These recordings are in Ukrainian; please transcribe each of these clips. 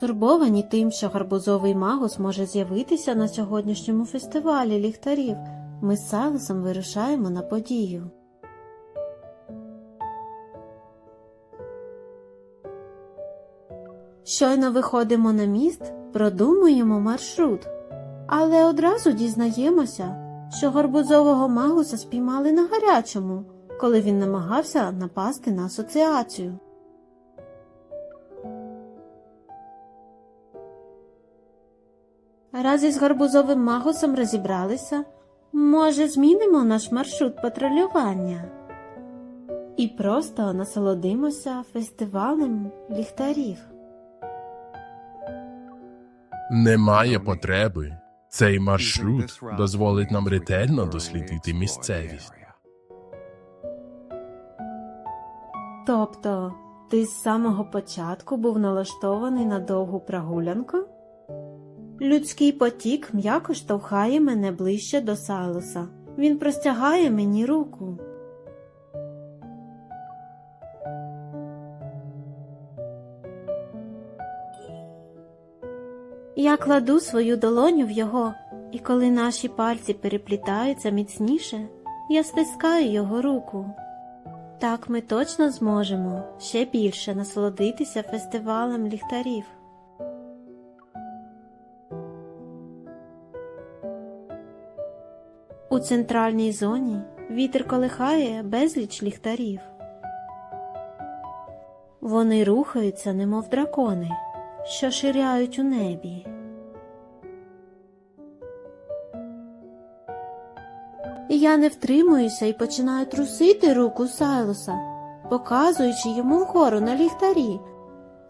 Турбовані тим, що гарбузовий магус може з'явитися на сьогоднішньому фестивалі ліхтарів, ми з Сайлосом вирушаємо на подію. Щойно виходимо на міст, продумуємо маршрут, але одразу дізнаємося, що гарбузового магуса спіймали на гарячому, коли він намагався напасти на асоціацію. Раз із гарбузовим магусом розібралися, може, змінимо наш маршрут патрулювання і просто насолодимося фестивалем ліхтарів. Немає потреби. Цей маршрут дозволить нам ретельно дослідити місцевість. Тобто, ти з самого початку був налаштований на довгу прогулянку? Людський потік м'яко штовхає мене ближче до Сайлоса. Він простягає мені руку. Я кладу свою долоню в його, і коли наші пальці переплітаються міцніше, я стискаю його руку. Так ми точно зможемо ще більше насолодитися фестивалем ліхтарів. У центральній зоні вітер колихає безліч ліхтарів. Вони рухаються, немов дракони, що ширяють у небі. Я не втримуюся і починаю трусити руку Сайлоса, показуючи йому вгору на ліхтарі,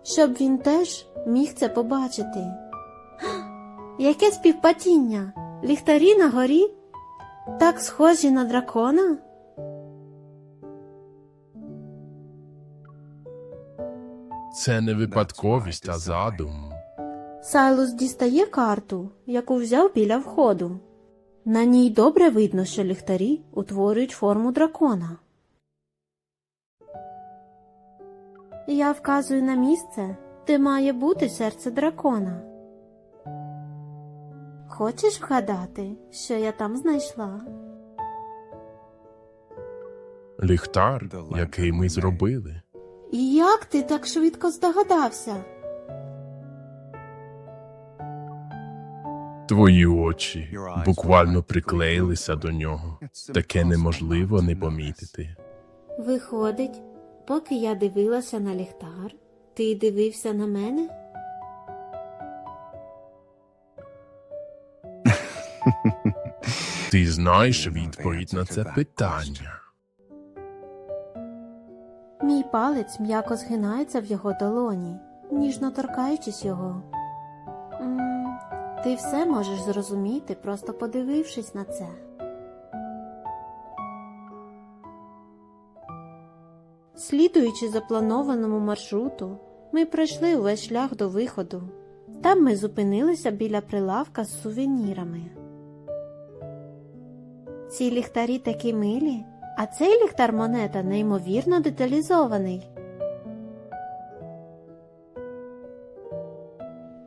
щоб він теж міг це побачити. Яке співпадіння! Ліхтарі на горі? Так схожі на дракона? Це не випадковість, а задум. Сайлус дістає карту, яку взяв біля входу. На ній добре видно, що ліхтарі утворюють форму дракона. Я вказую на місце, де має бути серце дракона. Хочеш вгадати, що я там знайшла? Ліхтар, який ми зробили. І як ти так швидко здогадався? Твої очі буквально приклеїлися до нього. Таке неможливо не помітити. Виходить, поки я дивилася на ліхтар, ти дивився на мене? Ти знаєш відповідь на це питання. Мій палець м'яко згинається в його долоні, ніжно торкаючись його. м ти все можеш зрозуміти, просто подивившись на це. Слідуючи запланованому маршруту, ми пройшли увесь шлях до виходу. Там ми зупинилися біля прилавка з сувенірами. Ці ліхтарі такі милі, а цей ліхтар монета неймовірно деталізований.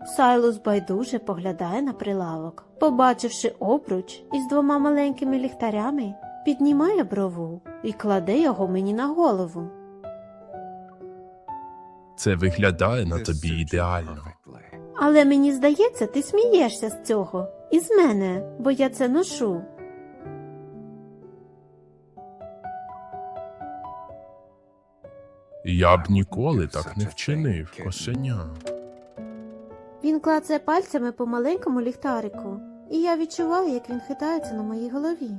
Сайлус байдуже поглядає на прилавок. Побачивши обруч із двома маленькими ліхтарями, піднімає брову і кладе його мені на голову. Це виглядає на тобі ідеально. Але мені здається, ти смієшся з цього і з мене, бо я це ношу. Я б ніколи так не вчинив, кошеня. Він клацає пальцями по маленькому ліхтарику, і я відчуваю, як він хитається на моїй голові.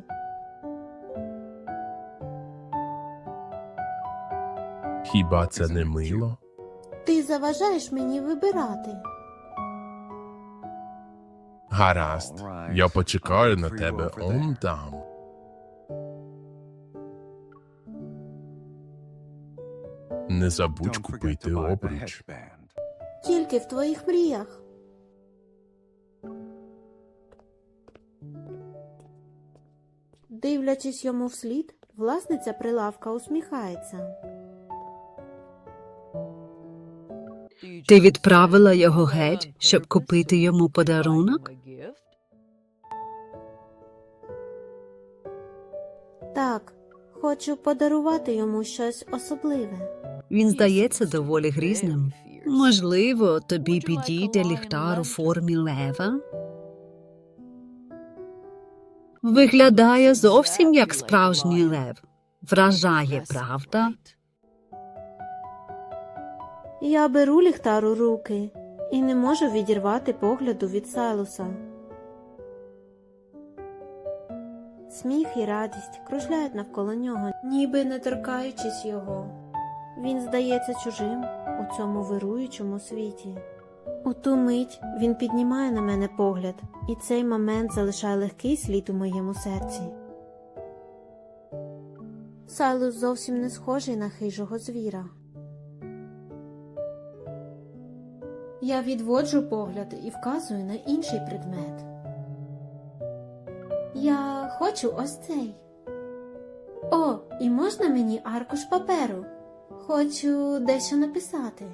Хіба це не мило? Ти заважаєш мені вибирати. Гаразд, я почекаю на тебе он там. Не забудь купити обруч. Тільки в твоїх мріях. Дивлячись йому вслід, власниця прилавка усміхається. Ти відправила його геть, щоб купити йому подарунок? Так, хочу подарувати йому щось особливе. Він здається доволі грізним. Можливо, тобі підійде ліхтар у формі лева? Виглядає зовсім як справжній лев. Вражає, правда? Я беру ліхтар у руки і не можу відірвати погляду від Сайлуса. Сміх і радість кружляють навколо нього, ніби не торкаючись його. Він здається чужим у цьому вируючому світі. У ту мить він піднімає на мене погляд, і цей момент залишає легкий слід у моєму серці. Сайлус зовсім не схожий на хижого звіра. Я відводжу погляд і вказую на інший предмет. Я хочу ось цей. О, і можна мені аркуш паперу? Хочу дещо написати.